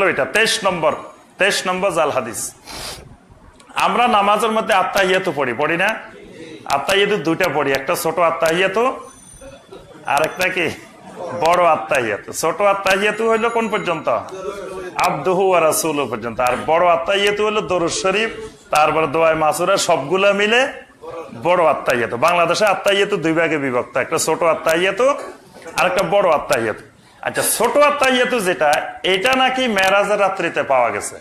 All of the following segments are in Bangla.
হলো এটা, তেইশ নম্বর তেইশ নম্বর জাল হাদিস। আমরা নামাজের মধ্যে আত্মাহিয়াতু পড়ি পড়ি না? আত্মাহিয়াতু দুইটা পড়ি, একটা ছোট আত্মাহিয়াতু আর একটা কি? বড় আত্মাহিয়াতু ছোট আত্মাহিয়াতু হইল কোন পর্যন্ত? আব্দুহু আর রাসুল পর্যন্ত। আর বড় আত্মাহিয়াতু হলো দরুদ শরীফ, তারপর দোয়াই মাসুরা, সবগুলা মিলে বড় আত্মাহিয়াতু বাংলাদেশে আত্মাহিয়াতু দুই ভাগে বিভক্ত, একটা ছোট আত্মাহিয়াতু আর একটা বড় আত্মাহিয়াতু আচ্ছা ছোট আত্মাহিয়াতু যেটা, এটা নাকি মেরাজের রাত্রিতে পাওয়া গেছে।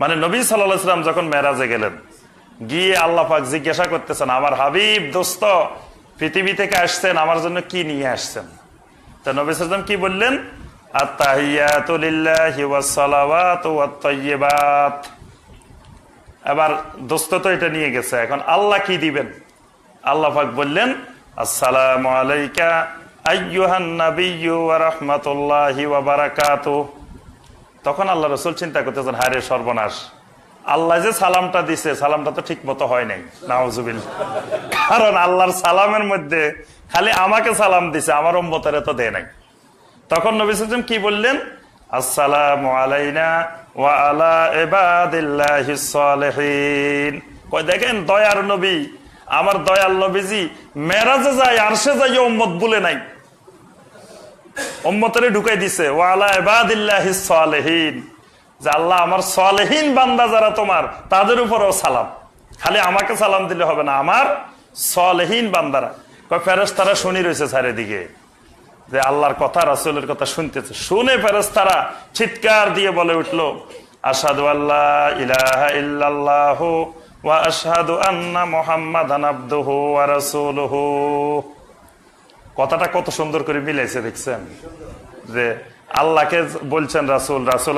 মানে নবী সাল্লাম যখন মেরাজে গেলেন, গিয়ে আল্লাহ পাক জিজ্ঞাসা করতেছেন, আমার হাবিব, দোস্ত, পৃথিবী থেকে আসছেন, আমার জন্য কি নিয়ে আসছেন? তা নবী সাল্লাম কি বললেন? এবার দোস্ত তো এটা নিয়ে গেছে, এখন আল্লাহ কি দিবেন? আল্লাহ বললেন, আসসালামু আলাইকা তখন আল্লাহ রসুল চিন্তা করতেছেন হায় সর্বনাশ। আল্লাহ যে সালামটা দিছে, সালামটা তো ঠিক মতো হয় নাই। নাওজুবিল কারণ আল্লাহর সালামের মধ্যে খালি আমাকে সালাম দিছে, আমার উম্মতের তো দেয় নাই। তখন নবী কি বললেন? আসসালামু আলাইনা দেখেন নবী, আমার দয়াল নবীজি মেরাজে যায়, আরশে যাই উম্মত বলে নাই। উম্মতরে ঢুকাই দিছে সালেহীন যে আল্লাহ আমার সালেহীন বান্দা যারা তোমার, তাদের উপরেও সালাম। খালি আমাকে সালাম দিলে হবে না, আমার সালেহীন বান্দারা। শুনি রয়েছে চারিদিকে। যে আল্লাহর কথা, রাসূলের কথা শুনতেছে। শুনে ফেরেশতারা চিৎকার দিয়ে বলে উঠল, আশহাদু আল্লাহ আশহাদু আন্না মুহাম্মাদান আবদুহু ওয়া রাসূলুহু। কথাটা কত সুন্দর করে মিলাইছে, দেখছেন? যে আল্লাহকে বলছেন রাসুল রাসুল,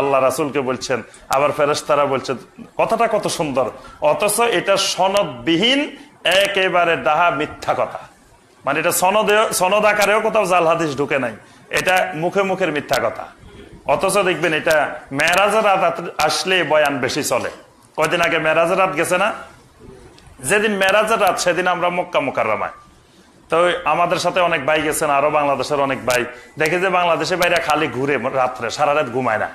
আল্লাহ রাসুলকে বলছেন, আবার ফেরেশতারা বলছেন কথাটা কত সুন্দর। অথচ এটা সনদবিহীন, একেবারে ডাহা মিথ্যা কথা। মানে এটা সনদে, সনদ আকারেও কোথাও জাল হাদিস ঢুকে নাই। এটা মুখে মুখের মিথ্যা কথা। অথচ দেখবেন এটা মেরাজের রাত আসলে বয়ান বেশি চলে। কয়দিন আগে মেরাজের রাত গেছে না? যেদিন মেরাজের রাত, সেদিন আমরা মক্কা মোকাররমায়। তো আমাদের সাথে অনেক ভাই গেছেন, আরও বাংলাদেশের অনেক ভাই। দেখে যে বাংলাদেশের বাইরে খালি ঘুরে রাত্রে, সারা রাত ঘুমায় না।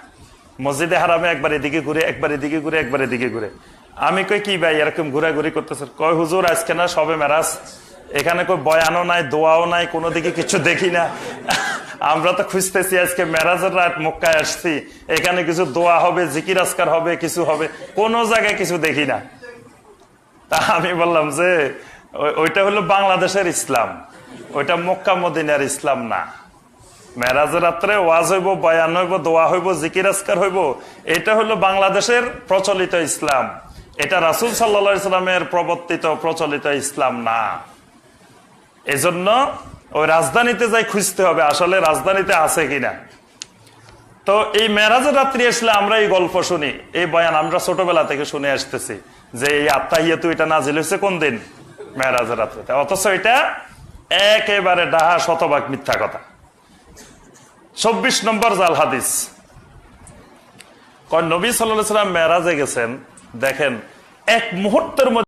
মসজিদে হারামে একবার এদিকে ঘুরে, একবার এদিকে ঘুরে, একবার এদিকে ঘুরে। আমি কই, কি ভাই, এরকম ঘুরাঘুরি করতেছে কয়, হুজুর, আজকে না সবে মেরাজ। এখানে কই বয়ানও নাই, দোয়াও নাই, কোনো দিকে কিছু দেখি না। আমরা তো খুঁজতেছি, আজকে মেরাজের রাত, মক্কায় আসছি। এখানে কিছু দোয়া হবে, জিকির আসকার হবে, কিছু হবে। কোনো জায়গায় কিছু দেখি না। তা আমি বললাম যে ওইটা হলো বাংলাদেশের ইসলাম। ওইটা মক্কা মদিনার ইসলাম না। মেরাজের রাত্রে ওয়াজ হইব, বয়ান হইব, দোয়া হইব, জিকির আসকার হইব, এটা হলো বাংলাদেশের প্রচলিত ইসলাম। এটা রাসুল সাল্লা ইসলামের প্রবর্তিত প্রচলিত ইসলাম না। এজন্য ওই রাজধানীতে যাই খুঁজতে হবে, আসলে রাজধানীতে আছে কিনা। তো এই মেরাজের রাত্রি আসলে আমরা এই গল্প শুনি, এই বয়ান আমরা ছোটবেলা থেকে শুনে আসতেছি যে এই আত্মাহিয়াতু এটা নাজিল হয়েছে কোন দিন? মেরাজের রাত্রিতে। অথচ এটা একেবারে ডাহা শতভাগ মিথ্যা কথা। চব্বিশ নম্বর জাল হাদিস। কয়, নবী সাল্লাহ সাল্লাম মেরাজে গেছেন, দেখেন, এক মুহূর্তের মধ্যে